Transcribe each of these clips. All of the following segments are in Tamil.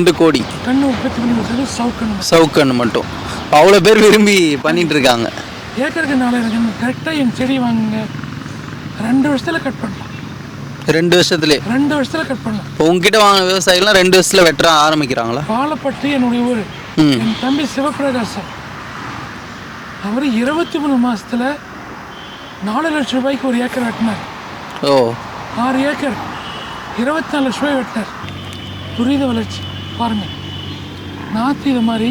ரெண்டு கோடி. சவுக்கண்ணு மட்டும். அவ்வளோ பேர் விரும்பி பண்ணிட்டு இருக்காங்க. ஏக்கருக்கு நாலாயிரம் கரெக்டாக என் செடி வாங்குங்க ரெண்டு வருஷத்தில் கட் பண்ணலாம் ரெண்டு வருஷத்துலேயே. ரெண்டு வருஷத்தில் கட் பண்ணலாம் இப்போ உங்ககிட்ட வாங்கின விவசாயிகள்லாம் ரெண்டு வருஷத்தில் வெட்ட ஆரம்பிக்கிறாங்களா? பாலப்பட்டு என்னுடைய ஊர் என் தம்பி சிவபிரகாசம் அவர் இருபத்தி மூணு மாசத்துல நாலு லட்சம் ரூபாய்க்கு ஒரு ஏக்கர் வெட்டினார். ஓ. ஆறு ஏக்கர். இருபத்தி நாலு லட்ச ரூபாய் வெட்டினார். துரித வளர்ச்சி. பாருங்க. நாற்று இது மாதிரி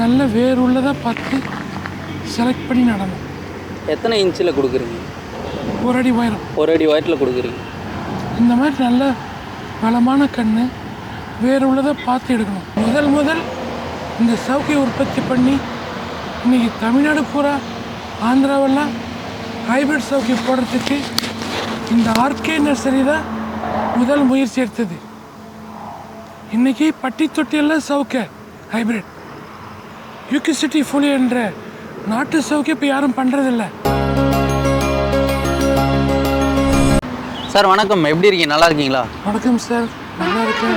நல்ல வேர் உள்ளதாக பார்த்து செலக்ட் பண்ணி நடணும். எத்தனை இன்ச்சில் கொடுக்குறீங்க? ஒரு அடி உயரம். ஒரு அடி ஒயிட்டில் கொடுக்குறீங்க. இந்த மாதிரி நல்ல வளமான கன்று வேறு உள்ளதை பார்த்து எடுக்கணும். முதல் முதல் இந்த சவுக்கியை உற்பத்தி பண்ணி இன்னைக்கு தமிழ்நாடு பூரா ஆந்திராவெல்லாம் ஹைபிரிட் சவுக்கி போடுறதுக்கு இந்த ஆர்கே நர்சரி தான் முதல் முயற்சி எடுத்தது. இன்னைக்கு பட்டி தொட்டியெல்லாம் சவுக்க ஹைபிரிட் யூகிசிட்டி ஃபுலி என்ற நாட்டு சவுக்கி இப்போ யாரும் பண்ணுறதில்ல சார் வணக்கம். எப்படி இருக்கீங்க? நல்லா இருக்கீங்களா? வணக்கம் சார். நல்லா இருக்கேன்.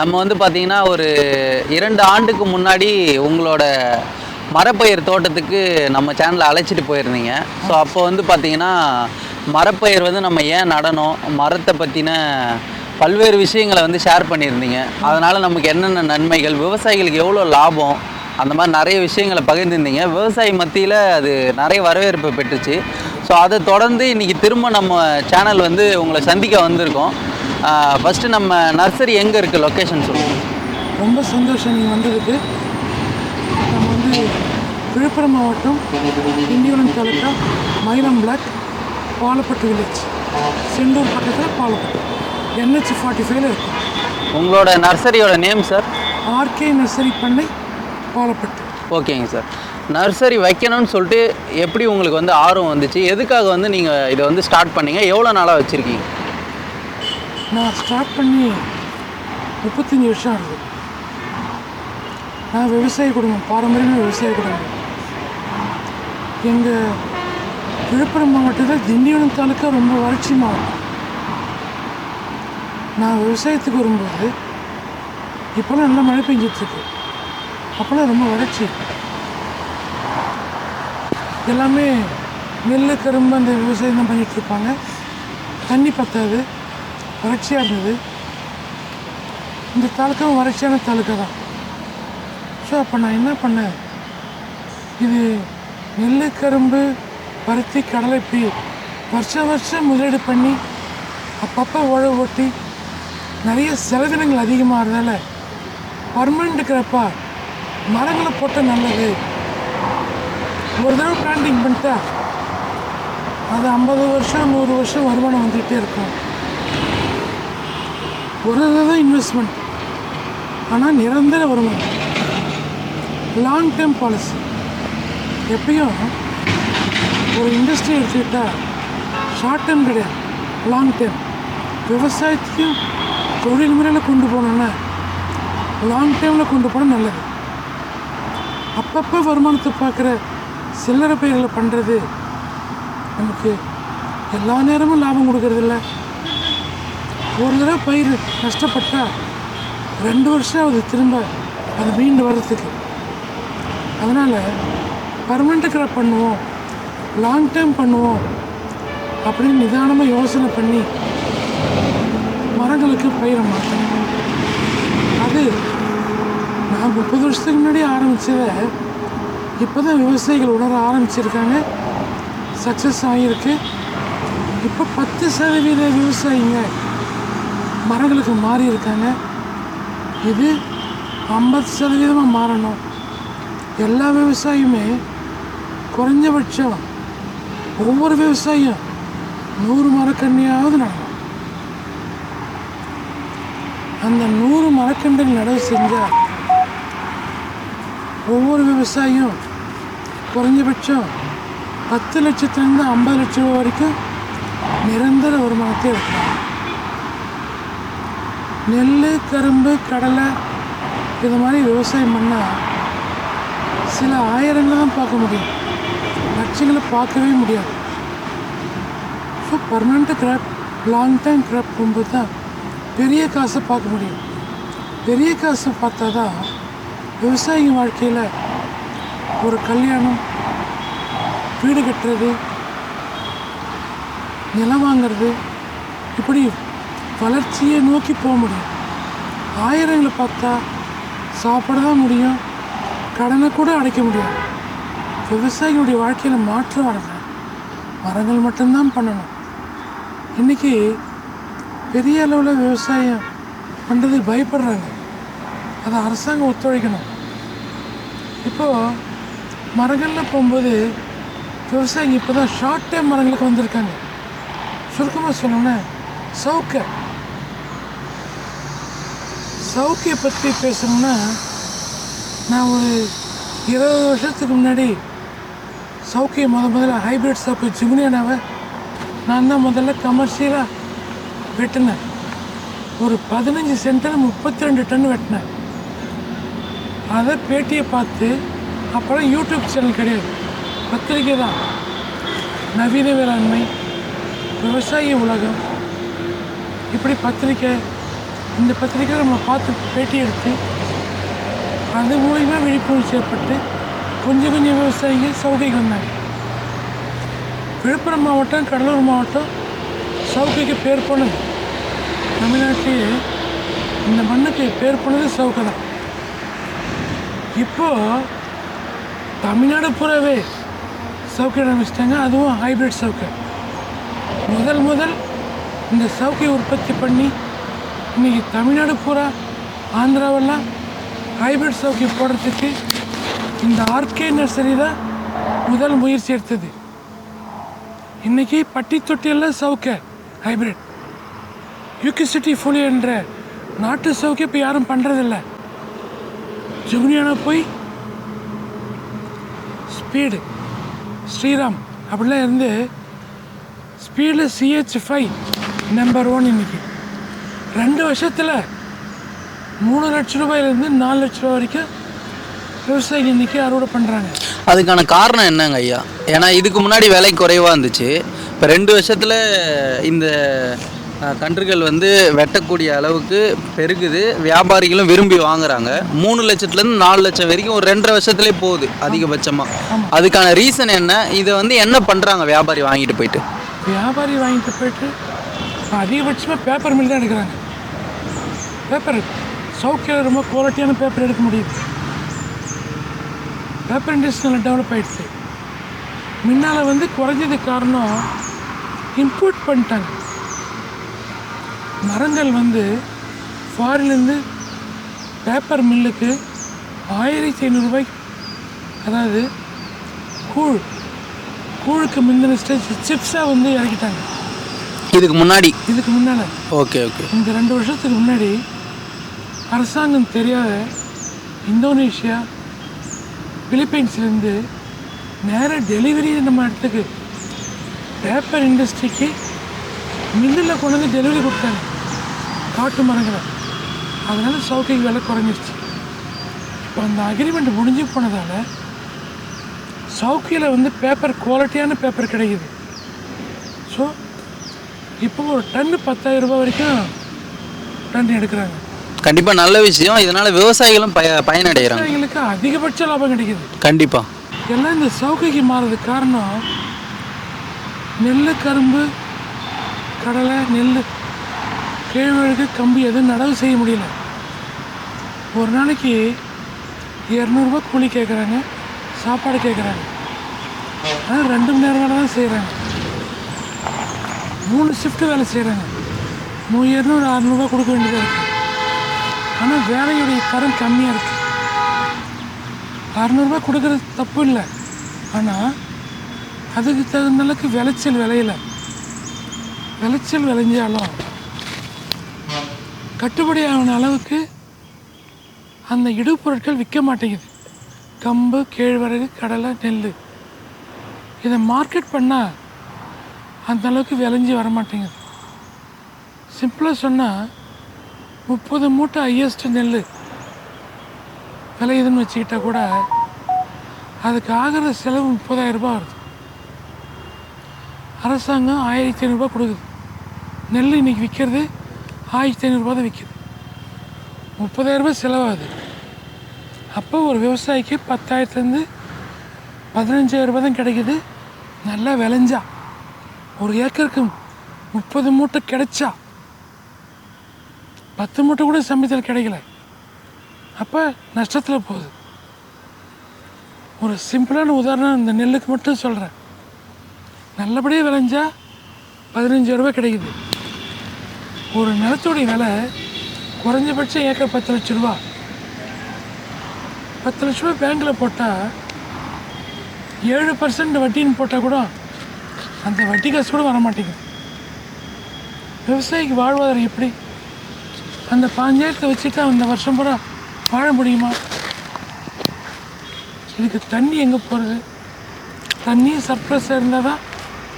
நம்ம வந்து பார்த்தீங்கன்னா ஒரு இரண்டு ஆண்டுக்கு முன்னாடி உங்களோட மரப்பயிர் தோட்டத்துக்கு நம்ம சேனலில் அழைச்சிட்டு போயிருந்தீங்க. ஸோ அப்போ வந்து பார்த்தீங்கன்னா மரப்பயிர் வந்து நம்ம ஏன் நடணும்? மரத்தை பற்றின பல்வேறு விஷயங்களை வந்து ஷேர் பண்ணியிருந்தீங்க. அதனால் நமக்கு என்னென்ன நன்மைகள் விவசாயிகளுக்கு எவ்வளோ லாபம் அந்த மாதிரி நிறைய விஷயங்களை பகிர்ந்திருந்தீங்க. விவசாயி மத்தியில் அது நிறைய வரவேற்பு பெற்றுச்சு. ஸோ அதை தொடர்ந்து இன்றைக்கி திரும்ப நம்ம சேனல் வந்து உங்களை சந்திக்க வந்திருக்கோம். ஃபஸ்ட்டு நம்ம நர்சரி எங்கே இருக்குது லொக்கேஷன் சொல்லுங்கள் ரொம்ப சந்தோஷம் நீங்கள் வந்ததுக்கு. நம்ம வந்து விழுப்புரம் மாவட்டம் திண்டிவனம் தாலுக்கா மயிலம் பிளாக் பாலப்பட்டு வில்லேஜ் செந்தூர் பக்கத்தில் பாலப்பட்டு. என்ஹெச் ஃபார்ட்டி ஃபைவ்ல இருக்கும் உங்களோட நர்சரியோட நேம் சார் ஆர்கே நர்சரி பண்ணை பாலப்பட்டு. ஓகேங்க சார் நர்சரி வைக்கணும்னு சொல்லிட்டு எப்படி உங்களுக்கு வந்து ஆர்வம் வந்துச்சு? எதுக்காக வந்து நீங்கள் இதை வந்து ஸ்டார்ட் பண்ணீங்க? எவ்வளோ நாளாக வச்சுருக்கீங்க? நான் ஸ்டார்ட் பண்ணி முப்பத்தஞ்சு வருஷம் ஆகுது. நான் விவசாய குடும்பம் பாரம்பரியமாக விவசாய குடும்பம். எங்கள் விழுப்புரம் மாவட்டத்தில் திண்டிவனம் தாலுக்கா ரொம்ப வறட்சி மாவட்டம். நான் விவசாயத்துக்கு வரும்போது இப்போலாம் நல்லா மழை பெஞ்சிட்ருக்கு. அப்போலாம் ரொம்ப வறட்சி. எல்லாமே நெல் கரும்பு அந்த விவசாயம் தான் பண்ணிகிட்ருப்பாங்க இருப்பாங்க. தண்ணி பத்தாது வறட்சியாக இருந்தது. இந்த தாலுக்காவும் வறட்சியான தாலுக்கா தான். ஸோ அப்போ நான் என்ன பண்ணேன்? இது நெல் கரும்பு பருத்தி கடலை இப்படி வருஷம் வருஷம் முதலீடு பண்ணி அப்பப்போ உழவு ஓட்டி நிறைய செலவினங்கள் அதிகமாகிறதால பர்மனெண்ட் இருக்கிறப்பா மரங்களை போட்டால் நல்லது. ஒரு தடவை பிளான்டிங் பண்ணிட்டா அது ஐம்பது வருஷம் நூறு வருஷம் வருமானம் வந்துகிட்டே இருக்கும். ஒரு தான் இன்வெஸ்ட்மெண்ட் ஆனால் நிரந்தர வருமானம். லாங் டேர்ம் பாலிசி எப்பயும் ஒரு இண்டஸ்ட்ரி எடுத்துக்கிட்டால் ஷார்ட் டேர்ம் கிடையாது. லாங் டேர்ம் விவசாயத்தையும் தொழில் முறையில் கொண்டு போனோன்னா லாங் டைமில் கொண்டு போனால் நல்லது. அப்பப்போ வருமானத்தை பார்க்குற சில்லறை பயிர்களை பண்ணுறது நமக்கு எல்லா நேரமும் லாபம் கொடுக்கறதில்ல ஒரு தடவை பயிர் நஷ்டப்பட்டால் ரெண்டு வருஷம் ஆகுது திரும்ப அது மீண்டு வர்றதுக்கு. அதனால் பர்மனெண்ட் கிராப் பண்ணுவோம். லாங் டேர்ம் பண்ணுவோம் அப்படின்னு நிதானமாக யோசனை பண்ணி மரங்களுக்கு பயிரை மாற்றணும் அது நான் முப்பது வருஷத்துக்கு முன்னாடி ஆரம்பித்ததை இப்போ தான் விவசாயிகள் உணர ஆரம்பிச்சிருக்காங்க. சக்ஸஸ் ஆகியிருக்கு இப்போ பத்து சதவீத விவசாயிங்க மரங்களுக்கு மாறி இருக்காங்க இது ஐம்பது சதவீதமாக மாறணும். எல்லா விவசாயியுமே குறைஞ்சபட்சம் ஒவ்வொரு விவசாயியும் நூறு மரக்கண்ணியாவது நடக்கும் அந்த நூறு மரக்கன்றுகள் நடவு செஞ்சால் ஒவ்வொரு விவசாயியும் குறைஞ்சபட்சம் பத்து லட்சத்துலேருந்து ஐம்பது லட்சம் ரூபா வரைக்கும் நிரந்தர வருமானத்தை எடுக்கலாம். நெல் கரும்பு கடலை இது மாதிரி விவசாயம் பண்ணால் சில ஆயிரங்களை தான் பார்க்க முடியும். லட்சங்களை பார்க்கவே முடியாது. So permanent crop long time crop போகும்போது தான் பெரிய காசை பார்க்க முடியும். பெரிய காசு பார்த்தா தான் விவசாயி வாழ்க்கையில் ஒரு கல்யாணம் வீடு கட்டுறது நிலம் வாங்கிறது இப்படி வளர்ச்சியை நோக்கி போக முடியும். ஆயிரங்களை பார்த்தா சாப்பிட தான் முடியும் கடனை கூட அடைக்க முடியும் விவசாயிகளுடைய வாழ்க்கையில் மாற்றம் வரணும் மரங்கள் மட்டும்தான் பண்ணணும். இன்றைக்கி பெரிய அளவில் விவசாயம் பண்ணுறதுக்கு பயப்படுறாங்க. அதை அரசாங்கம் ஒத்துழைக்கணும். இப்போது மரங்களில் போகும்போது விவசாயிங்க இப்போ தான் ஷார்ட் டைம் மரங்களுக்கு வந்திருக்காங்க. சுருக்கமாக சொல்லணும்னா சவுக்க. சவுக்கியை பற்றி பேசணும்னா நான் ஒரு இருபது வருஷத்துக்கு முன்னாடி சவுக்கியை முத முதல்ல ஹைபிரிட் சவுக்கு ஜிகுனியானாவை நான் தான் முதல்ல கமர்ஷியலாக வெட்டினேன் ஒரு பதினஞ்சு சென்டில் முப்பத்தி ரெண்டு டன் வெட்டினேன் அதை பேட்டியை பார்த்து அப்புறம் யூடியூப் சேனல் கிடையாது. பத்திரிக்கை தான் நவீன வேளாண்மை விவசாய உலகம். இப்படி பத்திரிக்கை இந்த பத்திரிக்கையில் நம்ம பார்த்து பேட்டி எடுத்து அது மூலிமா விழிப்புணர்ச்சி ஏற்பட்டு கொஞ்சம் கொஞ்சம் விவசாயிகள் சவுகைக்கு வந்தாங்க. விழுப்புரம் மாவட்டம் கடலூர் மாவட்டம் சவுகைக்கு பேர் போனது. தமிழ்நாட்டிலேயே இந்த மண்ணுக்கு பேர் போனது சவுக்கை தான் இப்போது தமிழ்நாடு பூராவே சவுக்கை ஆரம்பிச்சிட்டாங்க. அதுவும் ஹைபிரிட் சவுக்கை முதல் முதல் இந்த சவுக்கை உற்பத்தி பண்ணி இன்னைக்கு தமிழ்நாடு பூரா ஆந்திராவெல்லாம் ஹைபிரிட் சவுக்கை போடுறதுக்கு இந்த ஆர்கே நர்சரி தான் முதல் முயற்சி எடுத்தது. இன்றைக்கி பட்டி தொட்டியெல்லாம் சவுக்கை ஹைபிரிட் யூகிசிட்டி ஃபுலி என்ற நாட்டு சவுக்கு இப்போ யாரும் பண்ணுறதில்ல ஜுகுனியானா போய் ஸ்பீடு ஸ்ரீராம் அப்படிலாம் இருந்து ஸ்பீடில் சிஹெச் ஃபைவ் நம்பர் ஒன் இன்னைக்கு. ரெண்டு வருஷத்தில் மூணு லட்ச ரூபாயிலேருந்து நாலு லட்ச ரூபா வரைக்கும் விவசாயிகள் இன்னைக்கு அறுவடை பண்ணுறாங்க அதுக்கான காரணம் என்னங்க ஐயா? ஏன்னா இதுக்கு முன்னாடி விலை குறைவாக இருந்துச்சு. இப்போ ரெண்டு வருஷத்தில் இந்த கன்றுகள் வந்து வெட்டக்கூடிய அளவுக்கு பெருகுது. வியாபாரிகளும் விரும்பி வாங்குறாங்க. மூணு லட்சத்துலேருந்து நாலு லட்சம் வரைக்கும் ஒரு ரெண்டரை வருஷத்துலேயே போகுது அதிகபட்சமாக அதுக்கான ரீசன் என்ன? இதை வந்து என்ன பண்ணுறாங்க வியாபாரி வாங்கிட்டு போயிட்டு? வியாபாரி வாங்கிட்டு போயிட்டு அதிகபட்சமாக பேப்பர் மில் தான் எடுக்கிறாங்க. பேப்பர் சவுக்கியில் ரொம்ப குவாலிட்டியான பேப்பர் எடுக்க முடியுது. பேப்பர் இண்டஸ்ட்ரி நல்லா டெவலப் ஆயிடுச்சு. முன்னால் வந்து குறைஞ்சதுக்கு காரணம் இம்போர்ட் பண்ணிட்டாங்க. மரங்கள் வந்து ஃபாரின்லேருந்து பேப்பர் மில்லுக்கு ஆயிரத்தி ஐநூறுரூபாய்க்கு அதாவது கூழ் கூழுக்கு முந்தின ஸ்டேஜ் சிப்ஸாக வந்து இறக்கிட்டாங்க. இதுக்கு முன்னாடி? இதுக்கு முன்னால். Okay okay. இந்த ரெண்டு வருஷத்துக்கு முன்னாடி அரசாங்கம் தெரியாத இந்தோனேஷியா பிலிப்பைன்ஸ்லேருந்து நேராக டெலிவரி நம்ம இடத்துக்கு பேப்பர் இண்டஸ்ட்ரிக்கு மில்லில் கொண்டு வந்து டெலிவரி கொடுத்தாங்க. காட்டு மரங்களை. அதனால் சவுக்கைக்கு விலை குறைஞ்சிருச்சு. இப்போ அந்த அக்ரிமெண்ட் முடிஞ்சு போனதால் சவுக்கியில் வந்து பேப்பர் குவாலிட்டியான பேப்பர் கிடைக்குது. ஸோ இப்போ ஒரு டன்னு பத்தாயிரம் ரூபாய் வரைக்கும் டன் எடுக்கிறாங்க. கண்டிப்பாக நல்ல விஷயம். இதனால் விவசாயிகளும் பய பயனடைகிறாங்க. விவசாயிகளுக்கு அதிகபட்ச லாபம் கிடைக்குது. கண்டிப்பாக எல்லாம் இந்த சவுக்கைக்கு மாறதுக்கு காரணம் நெல் கரும்பு கடலை நெல் கேழ்வரகு கம்பி எதுவும் நடவு செய்ய முடியல. ஒரு நாளைக்கு இரநூறுபா கூலி கேட்குறாங்க சாப்பாடு கேட்குறாங்க ஆனால் ரெண்டு மணி நேரம் வேலை தான் செய்கிறாங்க மூணு ஷிஃப்ட் வேலை செய்கிறாங்க மூ இரநூறு அறநூறுபா கொடுக்க வேண்டியதாக இருக்குது ஆனால் வேலையுடைய தரம் கம்மியாக இருக்குது அறநூறுபா கொடுக்கறது தப்பு இல்லை. ஆனால் அதுக்கு தகுந்த அளவுக்கு விளைச்சல் விளையலை. விளைச்சல் விளைஞ்சாலும் கட்டுப்படி ஆகின அளவுக்கு அந்த இடுப்பொருட்கள் விற்க மாட்டேங்குது. கம்பு கேழ்வரகு கடலை நெல் இதை மார்க்கெட் பண்ணால் அந்த அளவுக்கு விளைஞ்சி வர மாட்டேங்குது. சிம்பிளாக சொன்னால் முப்பது மூட்டை ஹையஸ்ட் நெல் விளையுதுன்னு வச்சுக்கிட்டால் கூட அதுக்கு ஆகிற செலவு முப்பதாயிரம் ரூபாய் வருது. அரசாங்கம் ஆயிரத்தி ஐநூறுரூபா கொடுக்குது. நெல் இன்னைக்கு விற்கிறது ஆயிரத்தி ஐநூறுரூபா தான் விற்கிது முப்பதாயிரம் ரூபாய் செலவாகுது. அப்போ ஒரு விவசாயிக்கு பத்தாயிரத்துலேருந்து பதினஞ்சாயிரரூபா தான் கிடைக்குது. நல்லா விளைஞ்சா. ஒரு ஏக்கருக்கு முப்பது மூட்டை கிடைச்சா. பத்து மூட்டை கூட சமயத்தில் கிடைக்கல. அப்போ நஷ்டத்தில் போகுது. ஒரு சிம்பிளான உதாரணம் இந்த நெல்லுக்கு மட்டும் சொல்கிறேன். நல்லபடியாக விளைஞ்சா பதினஞ்சாயிரரூபா கிடைக்குது. ஒரு நிலத்துடைய விலை குறைஞ்சபட்சம் ஏக்கர் பத்து லட்ச ரூபா. பத்து லட்ச ரூபாய் பேங்க்கில் போட்டால் ஏழு பர்சன்ட் வட்டின்னு போட்டால் கூட அந்த வட்டி காசு கூட வர மாட்டேங்குது விவசாயிக்கு வாழ்வாதாரம் எப்படி? அந்த பாஞ்சாயிரத்தை வச்சுட்டு அந்த வருஷம் பூரா வாழ முடியுமா? இதுக்கு தண்ணி எங்கே போகிறது தண்ணியும் சர்ப்ளஸ் இருந்தால் தான்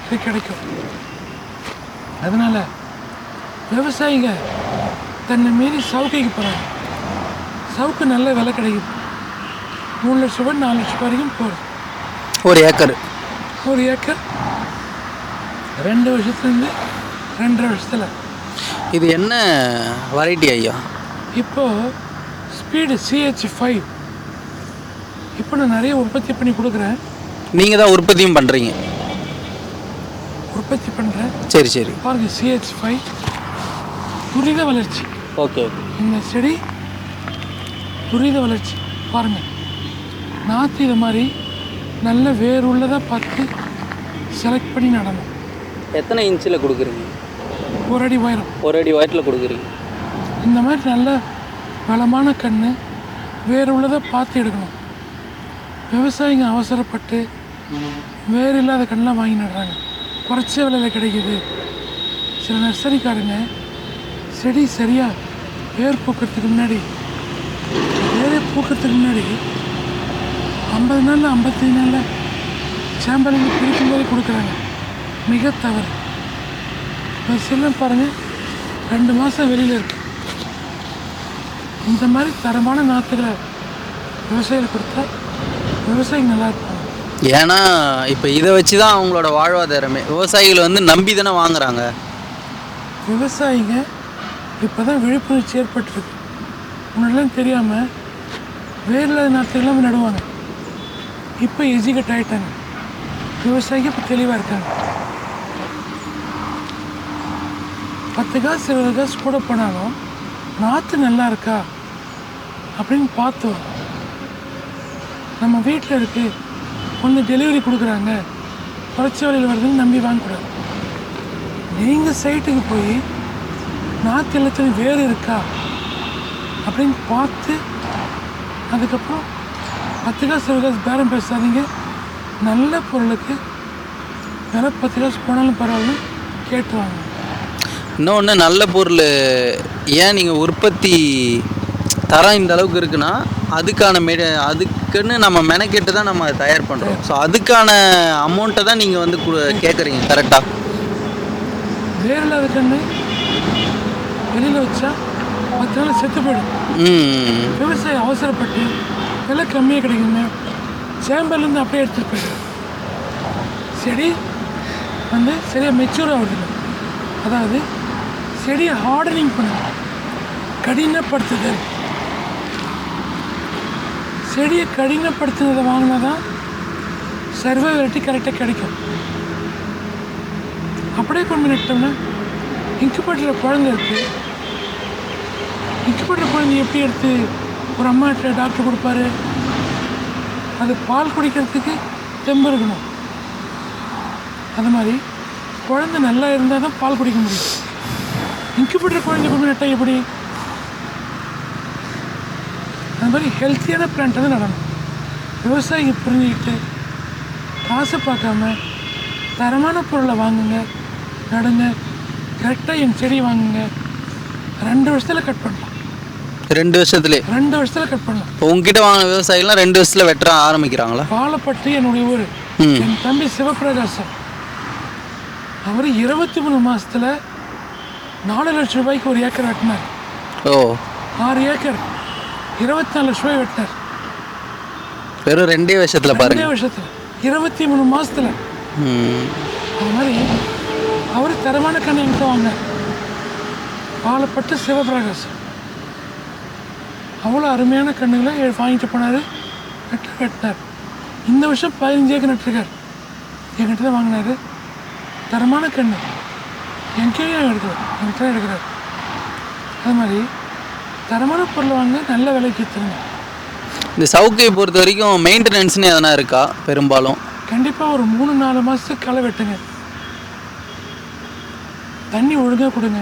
இது கிடைக்கும். அதனால் விவசாயிங்க தன்னை மீறி சவுக்கைக்கு போகிறாங்க சவுக்கு நல்ல விலை கிடைக்குது. மூணு லட்ச ரூபாய் நாலு லட்ச ரூபாய் வரைக்கும் போகுது. ஒரு ஏக்கர். ஒரு ஏக்கர் ரெண்டு வருஷத்துலேருந்து ரெண்டரை வருஷத்தில். இது என்ன வெரைட்டி ஐயா? இப்போது ஸ்பீடு சிஹெச் ஃபைவ் இப்போ நான் நிறைய உற்பத்தி பண்ணி கொடுக்குறேன். நீங்கள் தான் உற்பத்தியும் பண்ணுறீங்க உற்பத்தி பண்ணுறேன் சரி சரி. பாருங்க சிஹெச் ஃபைவ் துரித வளர்ச்சி. ஓகே. இந்த செடி? துரித வளர்ச்சி. பாருங்கள் நாற்று இது மாதிரி நல்ல வேர் உள்ளதாக பார்த்து செலக்ட் பண்ணி நடணும். எத்தனை இன்ச்சில் கொடுக்குறீங்க? ஒரு அடி உயரம். ஒரு அடி வயட்டில் கொடுக்குறீங்க. இந்த மாதிரி நல்ல வளமான கன்று வேர் உள்ளதை பார்த்து எடுக்கணும். விவசாயிங்க அவசரப்பட்டு வேர் இல்லாத கண்ணெலாம் வாங்கி நடுறாங்க. குறைச்ச விலையில் கிடைக்குது. சில நர்சரிக்காரங்க செடி சரியாக வேர் பூக்கிறதுக்கு முன்னாடி வேரே பூக்கிறதுக்கு முன்னாடி ஐம்பது நாளில் ஐம்பத்தஞ்சு நாளில் சாம்பலில் பிரிக்கும் போதே கொடுக்குறாங்க. மிக தவறு. இப்போ செல்லம் பாருங்கள் ரெண்டு மாதம் வெளியில் இருக்கு. இந்த மாதிரி தரமான நாற்றுகளை விவசாயிகள் கொடுத்தா விவசாயிங்க நல்லா இருப்பாங்க. ஏன்னா இப்போ இதை வச்சு தான் அவங்களோட வாழ்வாதாரமே. விவசாயிகள் வந்து நம்பி தானே வாங்குறாங்க. விவசாயிங்க இப்போ தான் விழிப்புணர்ச்சி ஏற்பட்டிருக்கு. முன்னெல்லாம் தெரியாமல் வேற நாற்று எல்லாமே நடுவாங்க. இப்போ எஜுகேட் ஆகிட்டாங்க விவசாயிக்கு இப்போ தெளிவாக இருக்காங்க. பத்து காசு இருபது காசு கூட போனாலும் நாற்று நல்லா இருக்கா அப்படின்னு பார்த்தோம். நம்ம வீட்டில் இருக்கு. ஒன்று டெலிவரி கொடுக்குறாங்க. குறைச்ச விலையில் வருதுன்னு நம்பி வாங்கக்கூடாது. நீங்கள் சைட்டுக்கு போய் நாற்று எல்லாத்துலையும் வேறு இருக்கா? அப்படின்னு பார்த்து அதுக்கப்புறம் பத்து காசு இருபது காசு பேரம் பேசாதீங்க. நல்ல பொருளுக்கு விலை பத்து காசு போனாலும் பரவாயில்ல கேட்டு வாங்க. இன்னொன்று நல்ல பொருள் ஏன் நீங்கள் உற்பத்தி தரம் இந்த அளவுக்கு இருக்குன்னா அதுக்கான மெ அதுக்குன்னு நம்ம மெனக்கெட்டு தான் நம்ம தயார் பண்ணுறோம் ஸோ அதுக்கான அமௌண்ட்டை தான் நீங்கள் வந்து கேட்குறீங்க கரெக்டாக வேறு இல்லாத கண்ணு? வெளியில் வச்சா பத்து நாள் செத்து போயிடும். ம் விவசாயி அவசரப்பட்டு விலை கம்மியாக கிடைக்குங்க. சேம்பர்லேருந்து அப்படியே எடுத்துகிட்டு போயிடும். செடி வந்து சரியாக மெச்சூர் ஆகுது அதாவது செடியை ஹார்டனிங் பண்ணுது. கடினப்படுத்துதல் செடியை கடினப்படுத்தினதை வாங்கினா தான் சர்வே வெரைட்டி கரெக்டாக கிடைக்கும். அப்படியே கொண்டு நட்டோம்னா இன்குபேட்டரில் குழந்தை இருக்குது இன்குபேட்டர் குழந்தை எப்படி எடுத்து ஒரு அம்மாட்ட டாக்டர் கொடுப்பாரு? அது பால் குடிக்கிறதுக்கு தெம்பு இருக்கணும். அது மாதிரி குழந்தை நல்லா இருந்தால் தான் பால் குடிக்க முடியும். இன்குபேட்டர் குழந்தை கொண்டு நட்டால் எப்படி? அது மாதிரி ஹெல்த்தியான பிளான்ட் தான் நடணும். விவசாயிங்க புரிஞ்சுக்கிட்டு காசை பார்க்காம தரமான பொருளை வாங்குங்க நடுங்க கரெக்டாக என் செடி வாங்குங்க. ரெண்டு வருஷத்தில் கட் பண்ணலாம். ரெண்டு வருஷத்துலேயே ரெண்டு வருஷத்தில் கட் பண்ணலாம். இப்போ உங்ககிட்ட வாங்கின விவசாயிகள்லாம் ரெண்டு வருஷத்தில் வெட்ட ஆரம்பிக்கிறாங்களா? பாலப்பட்டு என்னுடைய ஊர். என் தம்பி சிவபிரகாசம் அவர் இருபத்தி மூணு மாசத்துல நாலு லட்சம் ரூபாய்க்கு ஒரு ஏக்கர் வெட்டினார். ஓ. ஆறு ஏக்கர். இருபத்தி நாலு லட்ச ரூபாய் வெட்டினார். வெறும் ரெண்டே வருஷத்தில் ரெண்டே பாருங்க. வருஷத்துல. இருபத்தி மூணு மாசத்துல. ம். அது மாதிரி அவர் தரமான கண்ணை என்கிட்ட வாங்கினார். பாலப்பட்டு சிவபிரகாசம் அவ்வளோ அருமையான கண்ணுகளை வாங்கிட்டு போனார் வெட்ட வெட்டினார் இந்த வருஷம் பதினஞ்சு ஏக்கர் நட்டுருக்கார் என்கிட்ட தான் வாங்கினார். தரமான கண்ணு. எங்கேயும் எடுக்கிறார். என்கிட்ட தான் எடுக்கிறார். அது மாதிரி தரமான பொருள் வாங்க நல்ல விலைக்கு விற்றுருங்க இந்த சவுக்கையை பொறுத்த வரைக்கும் மெயின்டெனன்ஸ்னு எதனா இருக்கா? பெரும்பாலும். கண்டிப்பாக ஒரு மூணு நாலு மாதத்துக்கு களை வெட்டுங்க. தண்ணி ஒழுங்காக கொடுங்க.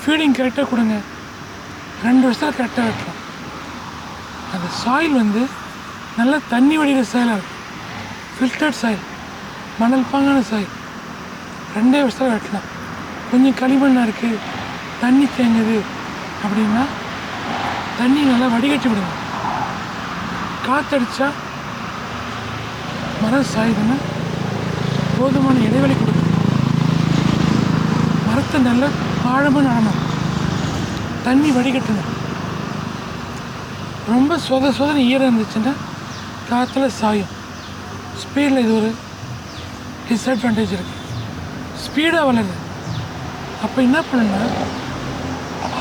ஃபீடிங் கரெக்டாக கொடுங்க. ரெண்டு வருஷத்தில் கரெக்டாக வெட்டலாம் அந்த சாயில் வந்து நல்ல தண்ணி வடிகிற சாயிலாக இருக்கும். ஃபில்டர்ட் சாயில் மணல் பாங்கான சாயில் ரெண்டே வருஷத்தில் வெட்டலாம் கொஞ்சம் களிமண்ணாக இருக்குது தண்ணி தேங்குது அப்படின்னா தண்ணி நல்லா வடிகட்டி விடுங்க. காற்றடிச்சா மரம் சாயுதுன்னா போதுமான இடைவெளி கொடுக்கும் மரத்தை நல்லா ஆழமாக நடணும். தண்ணி வடிகட்டணும். ரொம்ப சொத சொதன ஈரம் இருந்துச்சுன்னா காற்றுல சாயும். ஸ்பீடில் இது ஒரு டிஸ்அட்வான்டேஜ் இருக்குது ஸ்பீடாக வளருது. அப்போ என்ன பண்ணணும்னா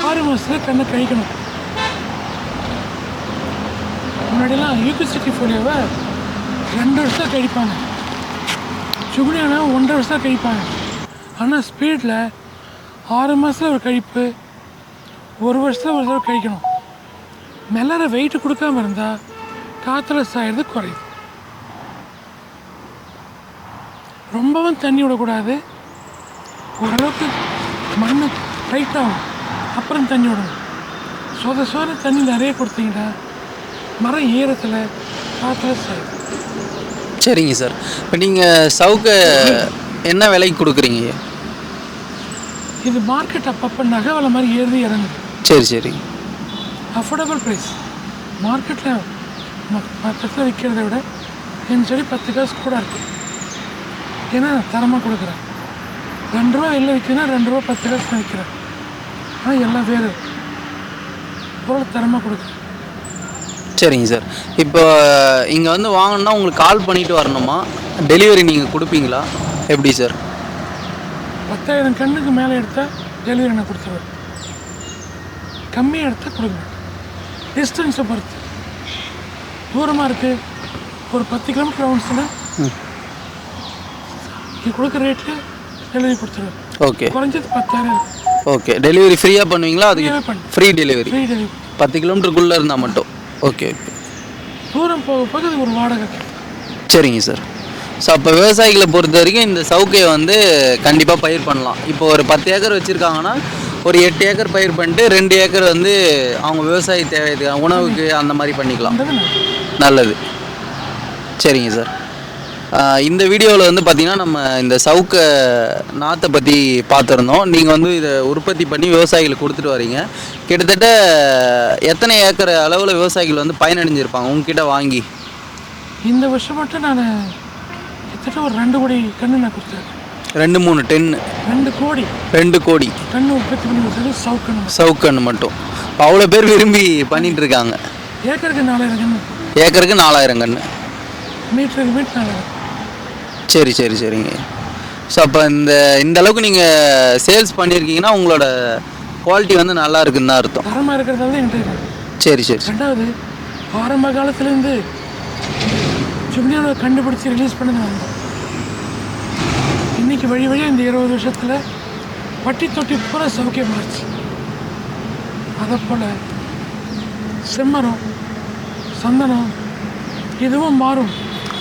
ஆறு மாதத்துல கண்ணை கழிக்கணும். முன்னாடிலாம் யூபிசிட்டி ஃபோலியோவை ரெண்டு வருஷம் கழிப்பாங்க. சுகுனியானா ஒன்றரை வருஷம் கழிப்பாங்க. ஆனால் ஸ்பீடில் ஆறு மாதத்தில் ஒரு கழிப்பு ஒரு வருஷத்தில் ஒரு தடவை கழிக்கணும். மெல்லற வெயிட்டு கொடுக்காம இருந்தால் காற்றுல சாயிறது குறையுது ரொம்பவும் தண்ணி விடக்கூடாது. ஓரளவுக்கு மண் டைட்டாகும் அப்புறம் தண்ணி விடணும். சொத சொத தண்ணி நிறைய கொடுத்தீங்கன்னா மரம் ஈரத்தில் காற்றுல சாயிடும் சரிங்க சார். இப்போ நீங்கள் சவுக்க என்ன விலைக்கு கொடுக்குறீங்க? இது மார்க்கெட் அப்பப்போ நகை விலை மாதிரி ஏறி இறங்குது. சரி சரி. அஃபோர்டபுள் ப்ரைஸ் மார்க்கெட்டில் மற்றத்தில் விற்கிறத விட என் செடி பத்து காசு கூட இருக்கு. ஏன்னா தரமாக கொடுக்குறேன். ரெண்டு ரூபா வெளில விற்கிறேன்னா ரெண்டு ரூபா பத்து காசு நான் விற்கிறேன் ஆனால் எல்லாம் வேறு. பொருள் தரமாக கொடுக்குறேன். சரிங்க சார். இப்போ இங்கே வந்து வாங்கணும்னா உங்களுக்கு கால் பண்ணிட்டு வரணுமா? டெலிவரி நீங்கள் கொடுப்பீங்களா? எப்படி சார்? பத்தாயிரம் கண்ணுக்கு மேலே எடுத்தால் டெலிவரி நான் கொடுத்துருவேன் கம்மியாக எடுத்தால் கொடுக்க மாட்டேன் டிஸ்டன்ஸை பொறுத்து. தூரமாக இருக்குது ஒரு பத்து கிலோமீட்டர் ரவுண்ட்ஸ்னா நீ கொடுக்குற ரேட்டில் டெலிவரி கொடுத்துருவேன் ஓகே குறைஞ்சது பத்தாயிரம் ஓகே டெலிவரி ஃப்ரீயாக பண்ணுவீங்களா? பண்ணு ஃப்ரீ டெலிவரி ஃப்ரீ டெலிவரி பத்து கிலோமீட்டருக்குள்ளே இருந்தால் மட்டும். ஓகே ஓகே தூரம் போக போக அது ஒரு வாடகை. சரிங்க சார் ஸோ அப்போ விவசாயிகளை பொறுத்த வரைக்கும் இந்த சவுக்கையை வந்து கண்டிப்பாக பயிர் பண்ணலாம். இப்போ ஒரு பத்து ஏக்கர் வச்சுருக்காங்கன்னா ஒரு எட்டு ஏக்கர் பயிர் பண்ணிட்டு ரெண்டு ஏக்கர் வந்து அவங்க விவசாய தேவைக்கு உணவுக்கு அந்த மாதிரி பண்ணிக்கலாம். நல்லது. சரிங்க சார் இந்த வீடியோவில் வந்து பார்த்திங்கன்னா நம்ம இந்த சவுக்க நாற்றை பற்றி பார்த்துருந்தோம் நீங்கள் வந்து இதை உற்பத்தி பண்ணி விவசாயிகளுக்கு கொடுத்துட்டு வரீங்க. கிட்டத்தட்ட எத்தனை ஏக்கர் அளவில் விவசாயிகள் வந்து பயனடைஞ்சிருப்பாங்க? உங்ககிட்ட வாங்கி. இந்த வருஷம் மட்டும் நான் கிட்டத்தட்ட ஒரு ரெண்டு கோடி கன்று நான் கொடுத்துருக்கேன் ரெண்டு மூணு டென்னு. ரெண்டு கோடி. ரெண்டு கோடி. கன்று உற்பத்தி பண்ணி கொடுத்தது சவுக்கணும் சவுக்கன்னு மட்டும். அவ்வளோ பேர் விரும்பி பண்ணிட்டு இருக்காங்க ஏக்கருக்கு நாலாயிரம் கன்று ஏக்கருக்கு நாலாயிரம் கன்று மீட்டருக்கு மீட்டர் நாலாயிரம். சரி சரி சரிங்க. ஸோ அப்போ இந்த இந்த அளவுக்கு நீங்கள் சேல்ஸ் பண்ணியிருக்கீங்கன்னா உங்களோட குவாலிட்டி வந்து நல்லா இருக்குன்னு தான் அர்த்தம். தரமாக இருக்கிறதால தான் என்கிட்ட சரி சரி. ரெண்டாவது ஆரம்ப காலத்துலேருந்து சும்னியாவை கண்டுபிடிச்சி ரிலீஸ் பண்ணது இன்னைக்கு வழி வழியாக இந்த இருபது வருஷத்தில் பட்டி தொட்டி பூரா சௌக்கியமாச்சு அதை போல் செம்மரம் சந்தனம் இதுவும் மாறும்.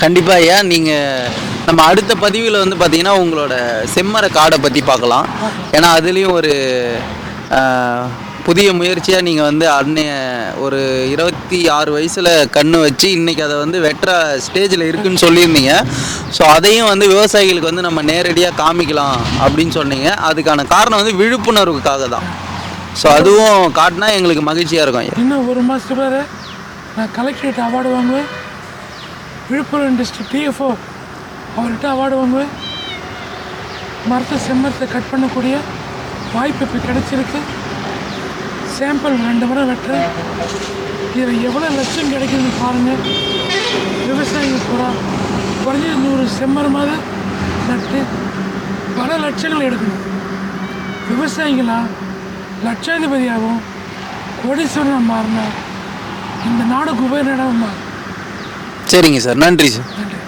கண்டிப்பாக ஏன் நீங்கள் நம்ம அடுத்த பதிவில் வந்து பார்த்தீங்கன்னா உங்களோட செம்மர காடை பற்றி பார்க்கலாம். ஏன்னா அதுலேயும் ஒரு புதிய முயற்சியாக நீங்கள் வந்து அன்னைய ஒரு இருபத்தி ஆறு வயசில் கண்ணு வச்சு இன்றைக்கி அதை வந்து வெட்டுற ஸ்டேஜில் இருக்குன்னு சொல்லியிருந்தீங்க. ஸோ அதையும் வந்து விவசாயிகளுக்கு வந்து நம்ம நேரடியாக காமிக்கலாம் அப்படின்னு சொன்னீங்க. அதுக்கான காரணம் வந்து விழிப்புணர்வுக்காக தான். ஸோ அதுவும் காட்டினா எங்களுக்கு மகிழ்ச்சியாக இருக்கும் இன்னும் ஒரு மாதத்துக்குள்ளார நான் கலெக்டரேட் அவார்டு வாங்குவேன். விழுப்புரம் டிஸ்ட்ரிக்ட் டிஎஃப்ஓ அவர்கிட்ட அவார்டு வாங்குவேன். மரத்தை செம்மரத்தை கட் பண்ணக்கூடிய வாய்ப்பு இப்போ கிடைச்சிருக்கு. சாம்பிள் ரெண்டு முறை வெட்டுறேன் இதில் எவ்வளோ லட்சம் கிடைக்குதுன்னு பாருங்கள் விவசாயிகள் பூரா குறைஞ்சது நூறு செம்மரமாவது நட்டு பல லட்சங்கள் எடுக்கணும். விவசாயிகளா லட்சாதிபதியாகவும் கோடீஸ்வரன் மாறினா இந்த நாடு குபேரனிடம் மாறும். சரிங்க சார். நன்றி சார். நன்றி.